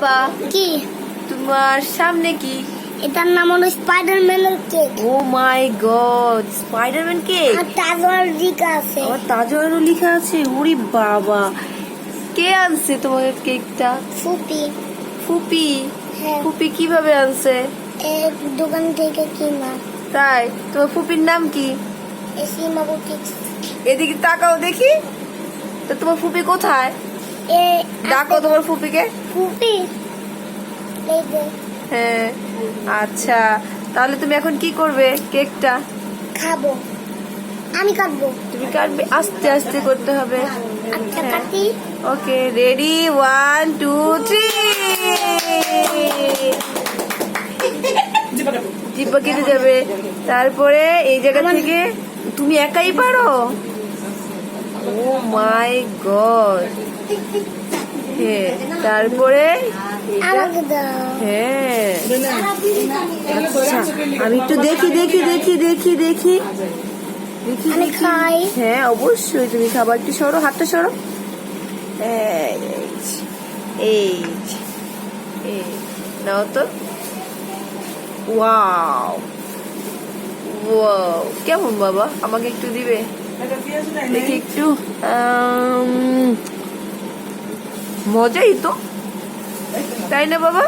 বাবা। কি? তোমার সামনে কি? এটার নাম হলো স্পাইডারম্যানের cake oh my god Spiderman cake আর তাজওয়াল রিকা আছে। আমার তাজওয়ারও লেখা আছে? ওরে বাবা। কে আনছে তোমাকে কেকটা ফুপি। ফুপি? হ্যাঁ। ফুপি কীভাবে আনছে? এক দোকান থেকে কিনা। তাই তোমার ফুপির নাম কি? এসি মাবুটিক্স এদিকে তাকাও দেখি। তো তোমার ফুপি কোথায়? ডাকো তোমার ফুপিকে। ফুপি? হ্যাঁ আচ্ছা। তাহলে তুমি এখন কি করবে কেকটা? খাব। আমি কাটবো। তুমি কাটবে আস্তে আস্তে করতে হবে। আচ্ছা হ্যাঁ। কাটি। Okay ready? One two three. জিব্বা কেটে। যাবে। তারপরে এই জায়গা থেকে তুমি একাই পারো? ও মাই গড হ্যাঁ তারপরে? এটা- আমাকে দাও হ্যাঁ আচ্ছা আমি একটু দেখি দেখি দেখি দেখি দেখি। দেখি দেখি। খাই। হ্যাঁ অবশ্যই তুমি খাবার একটু সরো হাতটা সরো। এই এই নাও তো। ওয়াও। ওয়াও কেমন বাবা? আমাকে একটু দিবে? দেখি একটু মজাই তো তাই না বাবা